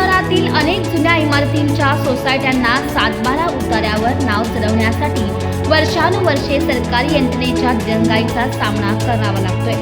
शहरातील अनेक जुन्या इमारतींच्या सोसायट्यांना सातबारा उतार्यावर नाव चढवण्यासाठी वर्षानुवर्षे सरकारी यंत्रणेच्या दंगाईचा सामना करावा लागतोय.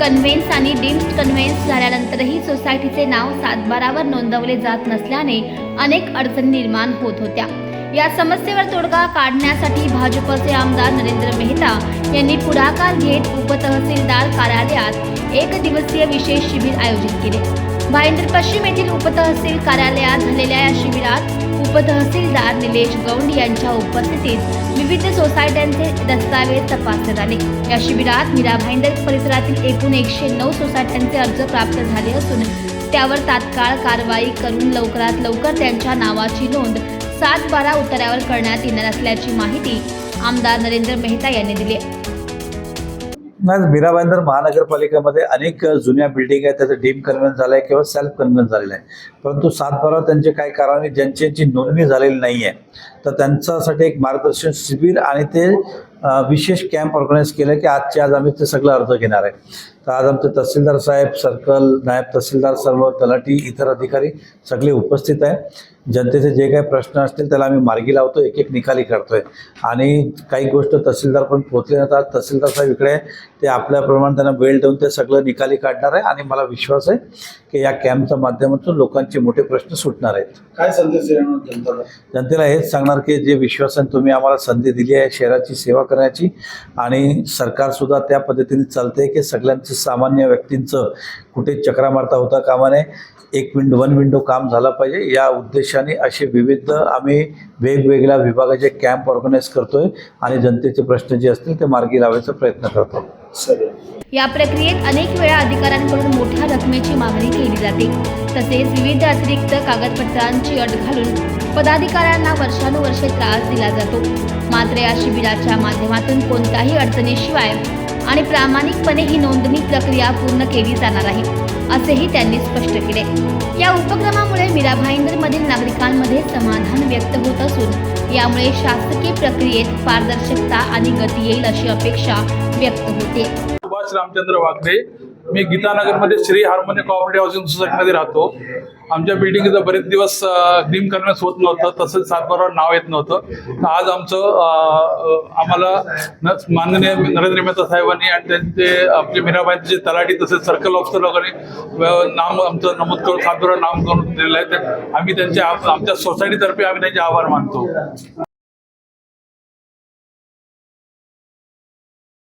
कन्व्हेन्स आणि डीम्ड कन्व्हेन्स झाल्यानंतरही सोसायटीचे नाव सातबारावर नोंदवले जात नसल्याने अनेक अडचणी निर्माण होत होत्या. या समस्येवर तोडगा काढण्यासाठी भाजपचे आमदार नरेंद्र मेहता यांनी पुढाकार घेत उपतहसीलदार कार्यालयात एक दिवसीय विशेष शिबिर आयोजित केले. भाईंदर पश्चिम येथील उपतहसील कार्यालयात झालेल्या या शिबिरात उपतहसीलदार निलेश गौंड यांच्या उपस्थितीत विविध सोसायट्यांचे दस्तावेज तपासण्यात आले. या शिबिरात मीरा भाईंदर परिसरातील एकूण एकशे नऊ सोसायट्यांचे अर्ज प्राप्त झाले असून त्यावर तात्काळ कारवाई करून लवकरात लवकर त्यांच्या नावाची नोंद सात बारा उतार्यावर करण्यात येणार असल्याची माहिती आमदार नरेंद्र मेहता यांनी दिली नाही मीरा भाईंदर महानगरपालिकेमध्ये अनेक जुन्या बिल्डिंग आहेत त्याचं डीम कन्व्हेन्स झालं आहे किंवा सेल्फ कन्व्हेन्स झालेलं आहे. परंतु सातबारा त्यांचे काही कारणाने ज्यांची नोंदणी झालेली नाही आहे तर त्यांच्यासाठी एक मार्गदर्शन शिबिर आणि ते विशेष कॅम्प ऑर्गनाईज केलं की आजच्या आज आम्ही ते सगळं अर्ज घेणार आहे. तर आज आमचे तहसीलदार साहेब सर्कल नायब तहसीलदार सर्व तलाठी इतर अधिकारी सगळे उपस्थित आहे. जनतेचे जे काही प्रश्न असतील त्याला आम्ही मार्गी लावतो एक एक निकाली करतोय. आणि काही गोष्ट तहसीलदार पण पोहोचले नव्हतात तहसीलदार साहेब इकडे आहे. ते आपल्याप्रमाणे त्यांना वेळ देऊन ते सगळं निकाली काढणार आहे. आणि मला विश्वास आहे की या कॅम्पच्या माध्यमातून लोकांचे मोठे प्रश्न सुटणार आहेत. काय संदेश जनतेला हेच सांगणार की जे विश्वासन तुम्ही आम्हाला संधी दिली आहे शहराची सेवा करण्याची आणि सरकारसुद्धा त्या पद्धतीने चालते की सगळ्यांचं सामान्य व्यक्तींचं कुठे चक्रा मारता होता कामा नये. एक विंडो वन विंडो काम झाला पाहिजे. या उद्देशाने असे विविध आम्ही वेगवेगळ्या विभागाचे कॅम्प ऑर्गनाईज करतोय आणि जनतेचे प्रश्न जे असतील ते मार्गी लावायचा प्रयत्न करतो. या प्रक्रियेत अनेक वेळा अधिकाऱ्यांकडून मोठ्या रकमेची मागणी केली जाते. तसेच विविध अतिरिक्त कागदपत्रांची अट घालून पदाधिकाऱ्यांना वर्षानुवर्षे त्रास दिला जातो. मात्र या शिबिराच्या माध्यमातून कोणत्याही अडचणीशिवाय आणि प्रामाणिकपणे ही नोंदणी प्रक्रिया पूर्ण केली जाणार आहे असेही त्यांनी स्पष्ट केले. या उपक्रमामुळे मीरा भाईंदरमधील नागरिकांमध्ये समाधान व्यक्त होत असून यामुळे शासकीय प्रक्रियेत पारदर्शकता आणि गती येईल अशी अपेक्षा व्यक्त होते. सुभाष रामचंद्र वाकरे मी गीतानगरमध्ये श्री हार्मोनियम कॉपरेटिव्ह हाऊसिंग सोसायटीमध्ये राहतो. आमच्या बिल्डिंगचं बरेच दिवस ड्रीम कन्व्हेन्स होत नव्हतं तसंच सातबारावर नाव येत नव्हतं. तर आज आमचं आम्हाला माननीय नरेंद्र मेहता साहेबांनी आणि त्यांचे आपले मीराबाईंचे तलाठी तसेच सर्कल ऑफिसर वगैरे नाम आमचं नमूद करून सातबारा नाम करून दिलेलं आहे. तर आम्ही त्यांच्या आमच्या सोसायटीतर्फे आम्ही त्यांचे आभार मानतो.